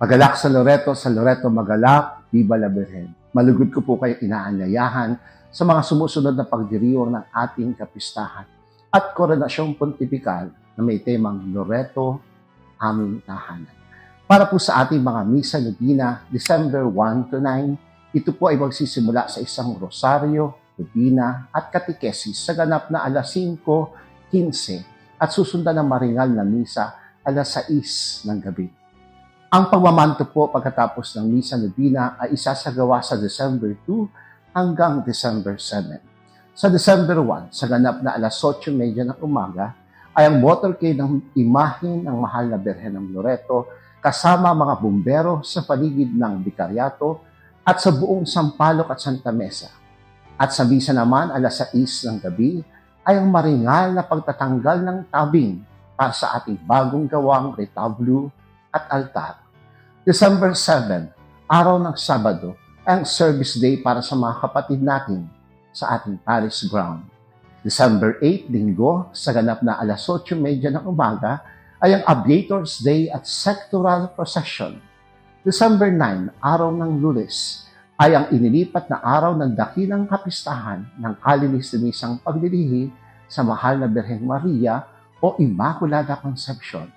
Magalak sa Loreto, sa Loreto Magalak, Viva la Virgen. Malugod ko po kayo inaanyayahan sa mga sumusunod na pagdiriwang ng ating kapistahan at koronasyong pontifikal na may temang Loreto, aming tahanan. Para po sa ating mga misa Lubina, December 1 to 9, ito po ay magsisimula sa isang rosaryo, Lubina at katekesis sa ganap na alas 5.15 at susundan ng maringal na misa alas 6 ng gabi. Ang pagmamanto po pagkatapos ng Misa Lubina ay isasagawa sa December 2 hanggang December 7. Sa December 1, sa ganap na alas 8.30 ng umaga, ay ang motorcade ng imahin ng mahal na Birhen ng Loreto kasama mga bumbero sa paligid ng Bikaryato at sa buong Sampaloc at Santa Mesa. At sa misa naman alas 6 ng gabi ay ang maringal na pagtatanggal ng tabing para sa ating bagong gawang retablo at altar. December 7, araw ng Sabado, ang service day para sa mga kapatid natin sa ating parish ground. December 8, linggo, sa ganap na alas 8.30 ng umaga, ay ang Aviators Day at Sectoral Procession. December 9, araw ng Lunes, ay ang inilipat na araw ng dakilang kapistahan ng kalinistinisang paglilihi sa mahal na Birheng Maria o Immaculada Conception.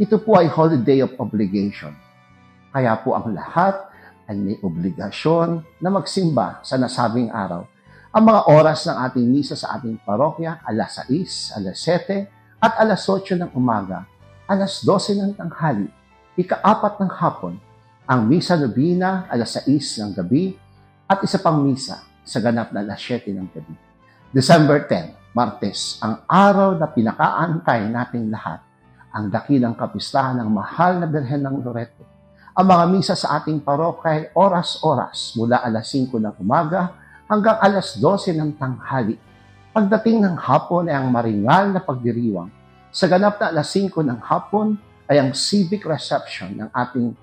Ito po ay holiday of obligation. Kaya po ang lahat ay may obligasyon na magsimba sa nasabing araw. Ang mga oras ng ating misa sa ating parokya, alas 6, alas 7, at alas 8 ng umaga, alas 12 ng tanghali, ikaapat ng hapon, ang misa nobina, alas 6 ng gabi, at isa pang misa sa ganap na alas 7 ng gabi. December 10, Martes, ang araw na pinakaantay nating lahat, ang dakilang kapistahan ng mahal na Birhen ng Loreto. Ang mga misa sa ating parokya oras-oras mula alas 5 ng umaga hanggang alas 12 ng tanghali. Pagdating ng hapon ay ang maringal na pagdiriwang. Sa ganap na alas 5 ng hapon ay ang civic reception ng ating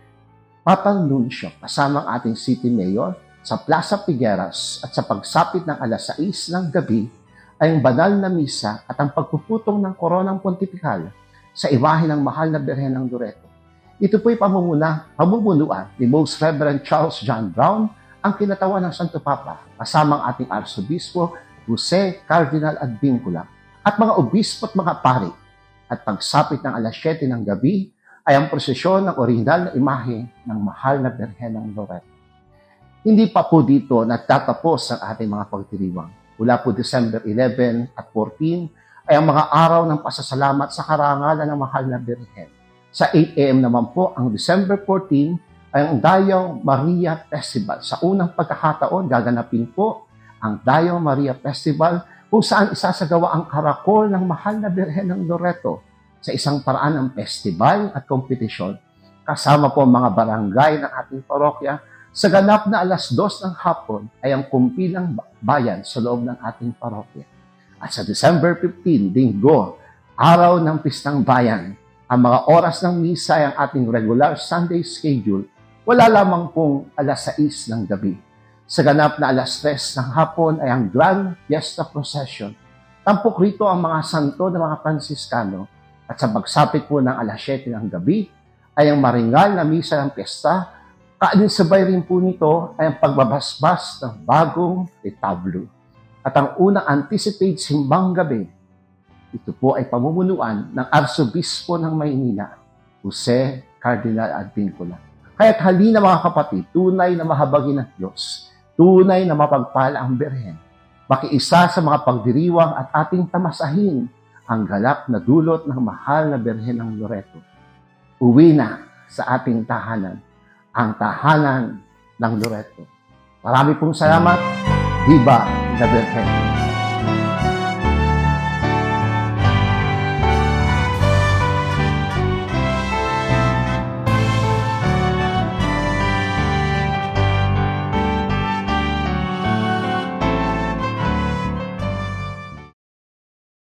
Papal Nuncio kasama ang ating City Mayor sa Plaza Figueras at sa pagsapit ng alas 6 ng gabi ay ang banal na misa at ang pagpuputong ng koronang pontifikal sa imahe ng mahal na Birhen ng Loreto. Ito po'y pamumuna, pamumunuan ni Most Reverend Charles John Brown, ang kinatawan ng Santo Papa, kasama ang ating Arsobispo, Jose Cardinal Advincula, at mga obispo at mga pari. At pagsapit ng alas 7 ng gabi, ay ang prosesyon ng orihinal na imahe ng mahal na Birhen ng Loreto. Hindi pa po dito nagtatapos ang ating mga pagdiriwang. Mula po December 11 at 14 ay ang mga araw ng pasasalamat sa karangalan ng mahal na Birhen. Sa 8 a.m. naman po, ang December 14 ay ang Dayaw Maria Festival. Sa unang pagkakataon, gaganapin po ang Dayaw Maria Festival kung saan isasagawa ang karakol ng mahal na Birhen ng Loreto sa isang paraan ng festival at kompetisyon kasama po ang mga barangay ng ating parokya sa ganap na alas dos ng hapon ay ang kumpilang bayan sa loob ng ating parokya. At sa December 15, linggo, araw ng Pistang Bayan, ang mga oras ng misa ay ang ating regular Sunday schedule, wala lamang pong alas 6 ng gabi. Sa ganap na alas 3 ng hapon ay ang Grand Fiesta Procession. Tampok rito ang mga santo ng mga Franciscano at sa pagsapit po ng alas 7 ng gabi ay ang maringal na misa ng piyesta Kaalinsabay rin po nito ay ang pagbabasbas ng bagong retablo. At ang unang anticipate simbang gabi, ito po ay pamumunuan ng Arsobispo ng Maynila, Jose Cardinal Advincula. Kaya't halina mga kapatid, tunay na mahabagin ng Diyos, tunay na mapagpala ang Berhen. Makiisa sa mga pagdiriwang at ating tamasahin ang galak na dulot ng mahal na Berhen ng Loreto. Uwi na sa ating tahanan ang tahanan ng Loreto. Marami pong salamat. Viva la Virgen.